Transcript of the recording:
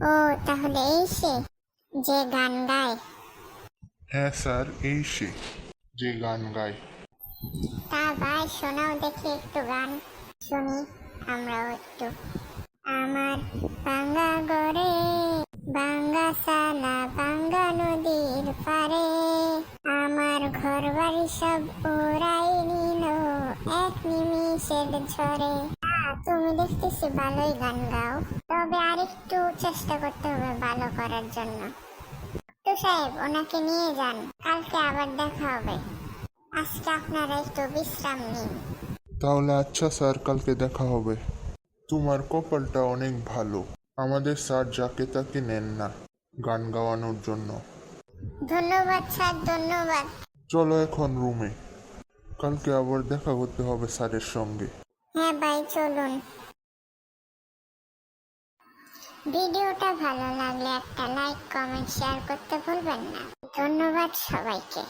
ও তাহলে এই সে যে গান গায়। হ্যাঁ স্যার এই সে যে গান গায়। তা ভাই শোনাও দেখি একটু গান। শুনি আমরাও একটু। আমার বাঙ্গা গড়ে বাঙ্গা সালা বাঙ্গা নদীর পারে। আমার ঘর বাড়ি সব ওরাই নিল এক নিমিষের ঝরে তুমি দেখতেছি ভালোই গান গাও। তবে আরেকটু চেষ্টা করতে হবে ভালো করার জন্য। তো সাহেব ওনাকে নিয়ে যান। কালকে আবার দেখা হবে। আজকে আপনারা একটু বিশ্রাম নিন। তাহলে আচ্ছা স্যার কালকে দেখা হবে। তোমার কপালটা অনেক ভালো। আমাদের স্যার যাকে তাকে নেন না গান গাওয়ানোর জন্য। ধন্যবাদ স্যার ধন্যবাদ। চলো এখন রুমে। কালকে আবার দেখা করতে হবে স্যারের সঙ্গে। হ্যাঁ ভাই চলুন। ভিডিওটা ভালো লাগলে একটা লাইক কমেন্ট শেয়ার করতে ভুলবেন না। ধন্যবাদ সবাইকে।